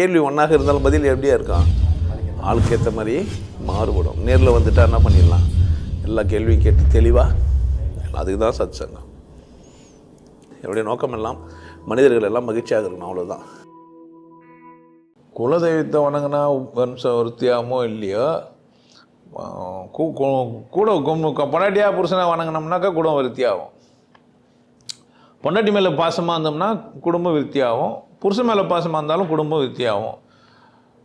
கேள்வி ஒன்றாக இருந்தாலும் பதில் எப்படியா இருக்கான் ஆளுக்கு ஏற்ற மாதிரி மாறுபடும். நேரில் வந்துட்டா என்ன பண்ணிடலாம்? எல்லா கேள்வியும் கேட்டு தெளிவாக அதுக்கு தான் சத் சங்கம் என்னுடைய நோக்கம் எல்லாம் மனிதர்கள் எல்லாம் மகிழ்ச்சியாக இருக்கணும் அவ்வளோதான் குலதெய்வத்தை வணங்கினா வம்ச விருத்தியாமோ இல்லையோ கூட கும்- புருஷனை வணங்கினோம்னாக்கா குடும்ப விருத்தியாகும். பொண்டாட்டி மேலே பாசமாக இருந்தோம்னா குடும்ப விருத்தியாகும். புருஷன் மேலே பாசமாக இருந்தாலும் குடும்பம் விருத்தியாகும்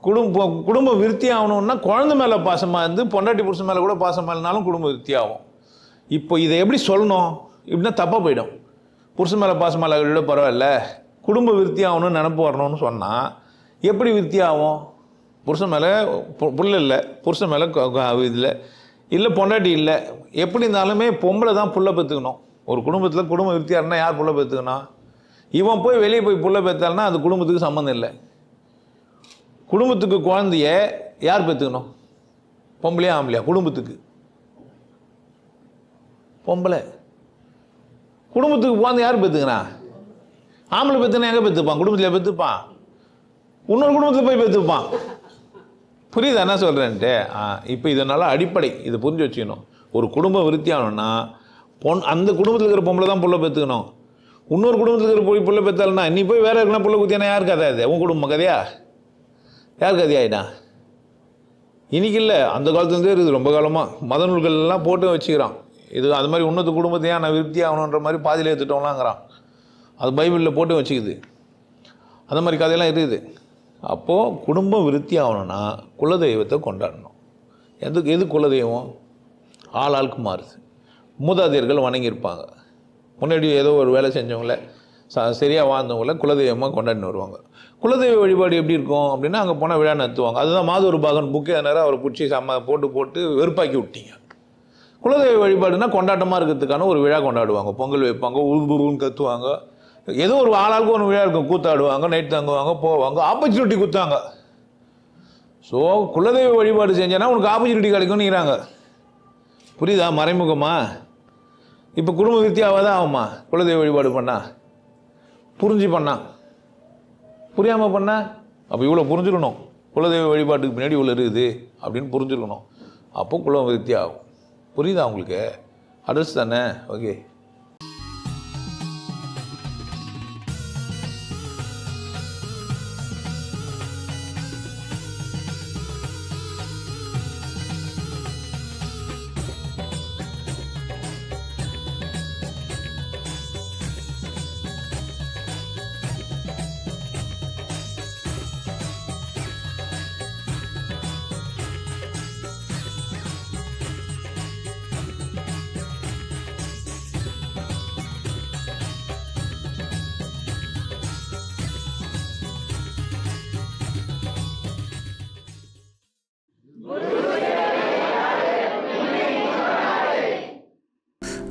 குடும்பம் குடும்பம் விருத்தி ஆகணும்னா குழந்தை மேலே பாசமாக இருந்து பொண்டாட்டி புருஷன் மேலே கூட பாசமாக இருந்தாலும் குடும்பம் விருத்தியாகும் இப்போ இதை எப்படி சொல்லணும்? இப்படின்னா தப்பாக போயிடும். புருஷன் மேலே பாசமாக இல்லாத பரவாயில்ல. குடும்ப விருத்தி ஆகணும்னு நினப்பு வரணும்னு சொன்னால் எப்படி விருத்தி ஆகும் புருஷன் மேலே பு- புள்ள இல்லை. புருஷன் மேலே இதில் இல்லை. பொண்டாட்டி இல்லை. எப்படி இருந்தாலுமே பொம்பளை தான் புள்ள பெற்றுக்கணும் ஒரு குடும்பத்தில் குடும்ப விருத்தியாக இருந்தால் யார் புள்ள பெற்றுக்கணும் இவன் போய் வெளியே போய் புள்ள பெற்றால்னா அது குடும்பத்துக்கு சம்மந்தம் இல்லை. குடும்பத்துக்கு குழந்தைய யார் பெற்றுக்கணும் பொம்பளையா ஆம்பளையா? குடும்பத்துக்கு. பொம்பளை. குடும்பத்துக்கு குழந்தை யார் பெற்றுக்கணா ஆம்பளை பெற்றுனா எங்கே பெற்றுப்பான் குடும்பத்தில் பெற்றுப்பான் இன்னொரு குடும்பத்தில் போய் பெற்றுப்பான் புரியுதா? என்ன சொல்கிறேன்ட்டு ஆ இப்போ இதனால் அடிப்படை. இதை புரிஞ்சு வச்சுக்கணும். ஒரு குடும்பம் விருத்தி ஆகணும்னா பொன் அந்த குடும்பத்தில் இருக்கிற பொம்பளை தான் புள்ள பெற்றுக்கணும் இன்னொரு குடும்பத்தில் இருக்கிற போய் பிள்ளை பெற்றாலும்னா நீ போய் வேறு இருக்கணும் பிள்ளை குத்தியானா யார் கதை உன் குடும்பம் கதையா? யார் கதையாயினா இன்னைக்கு இல்லை அந்த காலத்துலேருந்தே இருக்குது ரொம்ப காலமாக மத நூல்கள்லாம் போட்டு வச்சுக்கிறான். இது அது மாதிரி இன்னொரு குடும்பத்தையா நான் விருத்தி ஆகணுன்ற மாதிரி பாதியில் ஏற்றுட்டோம்லாங்கிறான் அது பைபிளில் போட்டு வச்சுக்குது. அந்த மாதிரி கதையெல்லாம் இருக்குது. அப்போது குடும்பம் விருத்தி ஆகணும்னா குலதெய்வத்தை கொண்டாடணும். எதுக்கு எது குலதெய்வம்? ஆள் ஆளுக்கு மாறுது. மூதாதையர்கள் வணங்கியிருப்பாங்க. முன்னாடி ஏதோ ஒரு வேலை செஞ்சவங்கள ச சரியாக வாழ்ந்தவங்கள குலதெய்வமாக கொண்டாடின்னு வருவாங்க. குலதெய்வ வழிபாடு எப்படி இருக்கும் அப்படின்னா அங்கே போனால் விழா நடத்துவாங்க. அதுதான் மாதூர் பாகன் புக்கே நேரம் அவரை பிடிச்சி சம்ம போட்டு போட்டு வெறுப்பாக்கி விட்டீங்க. குலதெய்வ வழிபாடுனா கொண்டாட்டமாக இருக்கிறதுக்கான ஒரு விழா கொண்டாடுவாங்க. பொங்கல் வைப்பாங்க உருதுருன்னு கத்துவாங்க. ஏதோ ஒரு ஆளாளுக்கு ஒரு விழா இருக்கும். கூத்தாடுவாங்க நைட் தங்குவாங்க போவாங்க ஆப்பர்ச்சுனிட்டி கொடுத்தாங்க. ஸோ குலதெய்வ வழிபாடு செஞ்சேன்னா உனக்கு ஆப்பர்ச்சுனிட்டி கிடைக்கும்னுங்கிறாங்க புரியுதா? மறைமுகமா? இப்போ குடும்ப வித்தியாவாக தான் ஆகுமா? குலதெய்வ வழிபாடு பண்ணா? புரிஞ்சு பண்ணா? புரியாமல் பண்ணா? அப்போ இவ்வளோ புரிஞ்சுக்கணும். குலதெய்வ வழிபாட்டுக்கு பின்னாடி இவ்வளோ இருக்குது அப்படின்னு புரிஞ்சுக்கணும். அப்போ குலம் வித்தியாகும் ஆகும் புரியுதா உங்களுக்கு? அட்ரஸ் தானே? ஓகே.